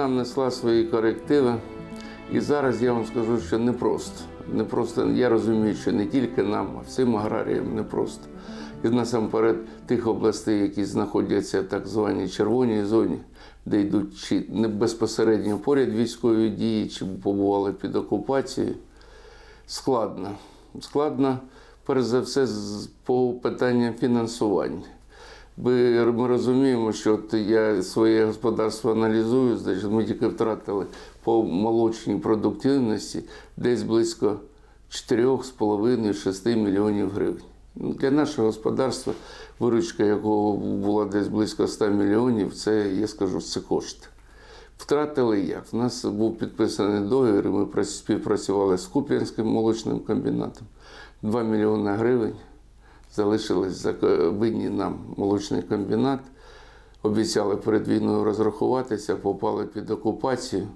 Війна внесла свої корективи, і зараз я вам скажу, що непросто. Непросто, я розумію, що не тільки нам, а всім аграріям непросто. І насамперед тих областей, які знаходяться в так званій червоній зоні, де йдуть чи не безпосередньо поряд військові дії, чи побували під окупацією, складно. Складно, перш за все, по питанням фінансування. Ми, розуміємо, що от я своє господарство аналізую, значить, ми тільки втратили по молочній продуктивності десь близько 4,5-6 мільйонів гривень. Ну, Для нашого господарства, виручка якого була десь близько 100 мільйонів, це, я скажу, це кошти. Втратили як? У нас був підписаний договір, ми співпрацювали з Куп'янським молочним комбінатом. 2 мільйони гривень залишились винні нам молочний комбінат. Обіцяли перед війною розрахуватися, попали під окупацію.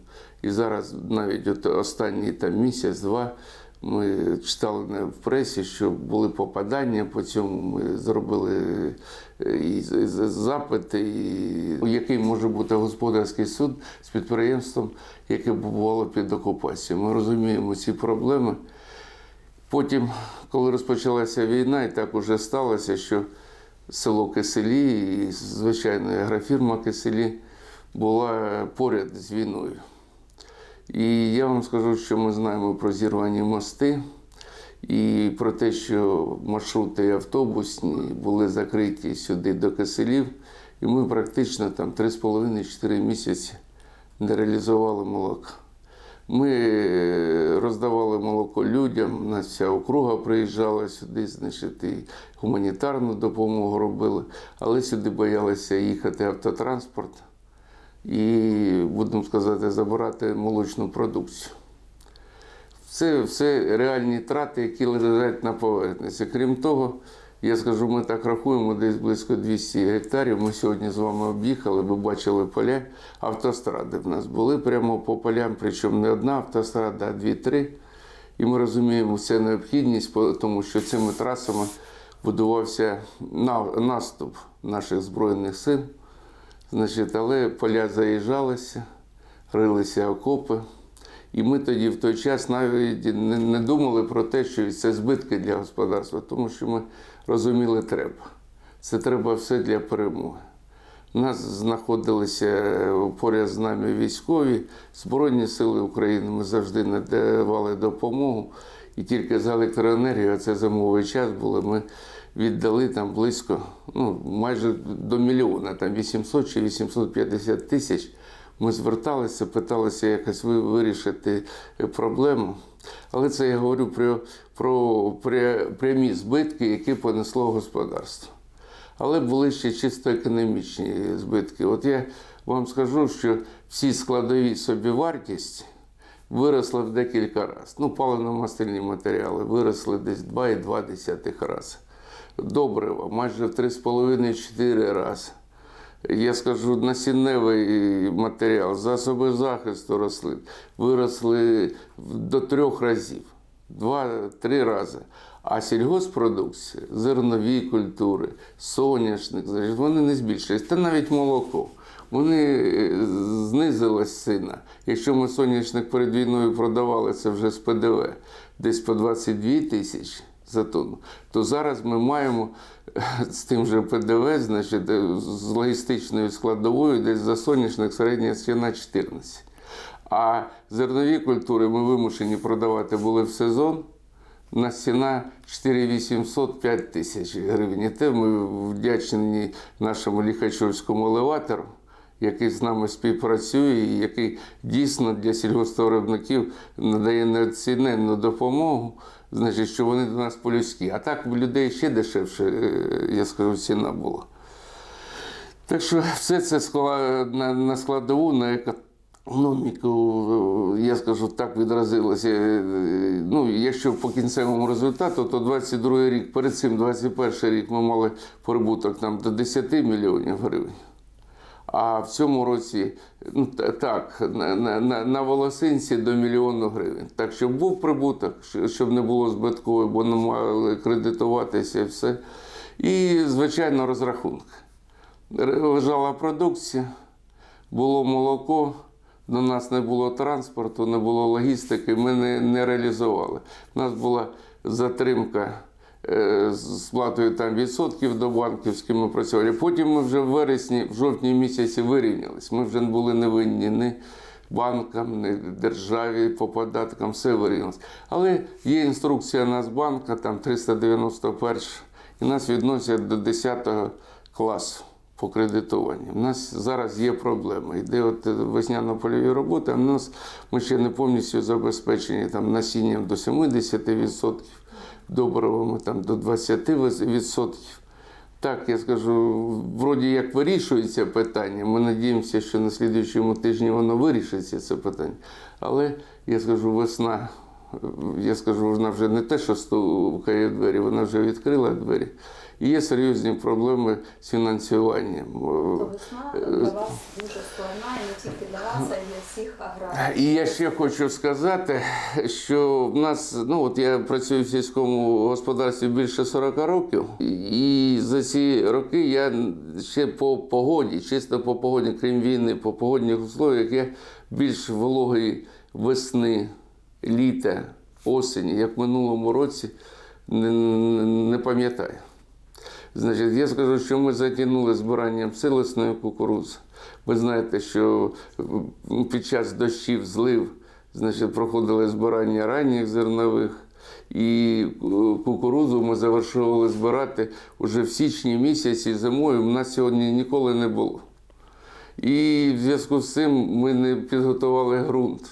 І зараз навіть от останній там місяць-два ми читали в пресі, що були попадання по цьому. Ми зробили е, і запити, і який може бути господарський суд з підприємством, яке бувало під окупацією. Ми розуміємо ці проблеми. Потім, коли розпочалася війна, і так уже сталося, що село Киселі і звичайно агрофірма Киселі була поряд з війною. І я вам скажу, що ми знаємо про зірвані мости і про те, що маршрути автобусні були закриті сюди до Киселів, і ми практично там 3,5-4 місяці не реалізували молока. Ми е, роздавали молоко людям, у нас вся округа приїжджала сюди, значить, і гуманітарну допомогу робили, але сюди боялися їхати автотранспорт і, будемо сказати, забирати молочну продукцію. Це все реальні трати, які лежать на поверхності. Крім того, я скажу, ми так рахуємо, десь близько 200 гектарів. Ми сьогодні з вами об'їхали, ви бачили поля. Автостради в нас були прямо по полям, причому не одна автострада, а дві-три. І ми розуміємо цю необхідність, тому що цими трасами будувався наступ наших Збройних сил. Значить, але поля заїжджалися, рилися окопи. І ми тоді в той час навіть не, думали про те, що це збитки для господарства, тому що ми розуміли, треба. Це треба все для перемоги. У нас знаходилися поряд з нами військові, Збройні сили України. Ми завжди надавали допомогу. І тільки за електроенергію, це зимовий час було, ми віддали там близько, ну, майже до мільйона, там 800 чи 850 тисяч. Ми зверталися, питалися якось вирішити проблему. Але це я говорю про, про пря- прямі збитки, які понесло господарство. Але були ще чисто економічні збитки. От я вам скажу, що всі складові собівартість виросла в декілька разів. Ну, паливно-мастильні матеріали виросли десь 2,2 рази. Добрива майже в 3,5-4 рази. Я скажу, насінневий матеріал, засоби захисту рослин виросли до трьох разів, два-три рази. А сільгоспродукція, зернові культури, соняшник, вони не збільшились. Та навіть молоко. Вони е, знизилась ціна. Якщо ми соняшник перед війною продавали це вже з ПДВ десь по 22 тисячі за тонну, то зараз ми маємо з тим же ПДВ, значить, е, з логістичною складовою, десь за соняшник середня ціна 14. А зернові культури ми вимушені продавати були в сезон. У нас ціна 4800 5 тисяч гривень. І те ми вдячні нашому ліхачовському елеватору, який з нами співпрацює, і який дійсно для сільгоспвиробників надає неоціненну допомогу, значить, що вони до нас по-людськи. А так в людей ще дешевше, е, я скажу, ціна була. Так що все це на, складову, на економіку, е, я скажу, так відразилося. Е, Ну, якщо по кінцевому результату, то 22 рік, перед цим 21 рік ми мали прибуток там до 10 мільйонів гривень. А в цьому році ну, так, на, на, на, волосинці до мільйону гривень. Так, щоб був прибуток, щоб не було збитково, бо не мали кредитуватися і все. І, звичайно, розрахунки. Лежала продукція, було молоко, До нас не було транспорту, не було логістики, ми не, не реалізували. У нас була затримка з сплатою там відсотків до банківських ми працювали. Потім ми вже в вересні, в жовтні місяці вирівнялись. Ми вже були не винні ні банкам, ні державі по податкам, все вирівнялось. Але є інструкція Нацбанка, там 391, і нас відносять до 10 класу по кредитуванню. У нас зараз є проблема. Йде от весняно-польові роботи, а в нас ми ще не повністю забезпечені там насінням до 70%, добривами там до 20%. Так, я скажу, вроді як вирішується питання. Ми надіємося, що на слідуючому тижні воно вирішиться, це питання. Але я скажу, весна, я скажу, вона вже не те, що стукає двері, вона вже відкрила двері. І є серйозні проблеми з фінансуванням. То весна для вас дуже складна, і не тільки для вас, а й для всіх аграріїв. І я ще хочу сказати, що в нас, ну от я працюю в сільському господарстві більше 40 років, і за ці роки я ще по погоді, чисто по погоді, крім війни, по погодних условиях, я більш вологої весни, літа, осені, як в минулому році, не, не пам'ятаю. Значить, я скажу, що ми затягнули збиранням силосної кукурудзи. Ви знаєте, що під час дощів злив, значить, проходили збирання ранніх зернових. І е, кукурудзу ми завершували збирати вже в січні місяці зимою. У нас сьогодні ніколи не було. І в зв'язку з цим ми не підготували ґрунт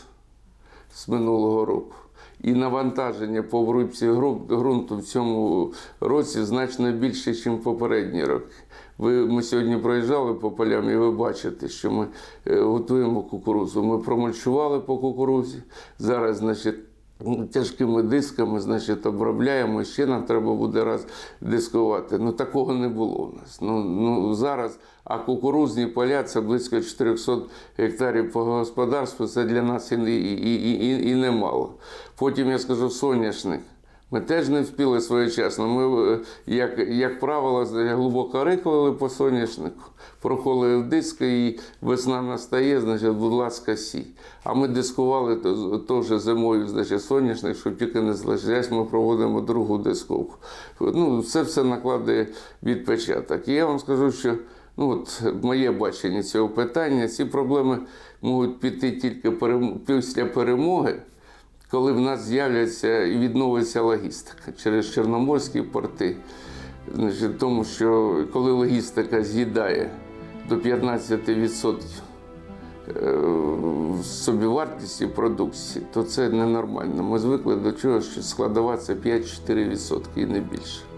з минулого року. І навантаження по врубці ґрунту в цьому році значно більше, ніж попередні роки. Ви, ми сьогодні проїжджали по полям, і ви бачите, що ми е, готуємо кукурузу. Ми промульчували по кукурудзі. Зараз, значить, тяжкими дисками, значить, обробляємо. Ще нам треба буде раз дискувати. Ну такого не було у нас. Ну, ну зараз, а кукурузні поля це близько 400 гектарів по господарству. Це для нас і, і, і, і, і немало. Потім я скажу соняшник. Ми теж не вспіли своєчасно. Ми, е, як, як правило, глибоко рихлили по соняшнику, проходили диски, і весна настає, значить, будь ласка, сій. А ми дискували то- теж зимою, значить, соняшник, щоб тільки не злежать, ми проводимо другу дисковку. Ну, це все накладає відпечаток. І я вам скажу, що ну, от, моє бачення цього питання, ці проблеми можуть піти тільки перем- після перемоги коли в нас з'являться і відновиться логістика через чорноморські порти. Тому що коли логістика з'їдає до 15% е, собівартості продукції, то це ненормально. Ми звикли до чого, що складова це 5-4% і не більше.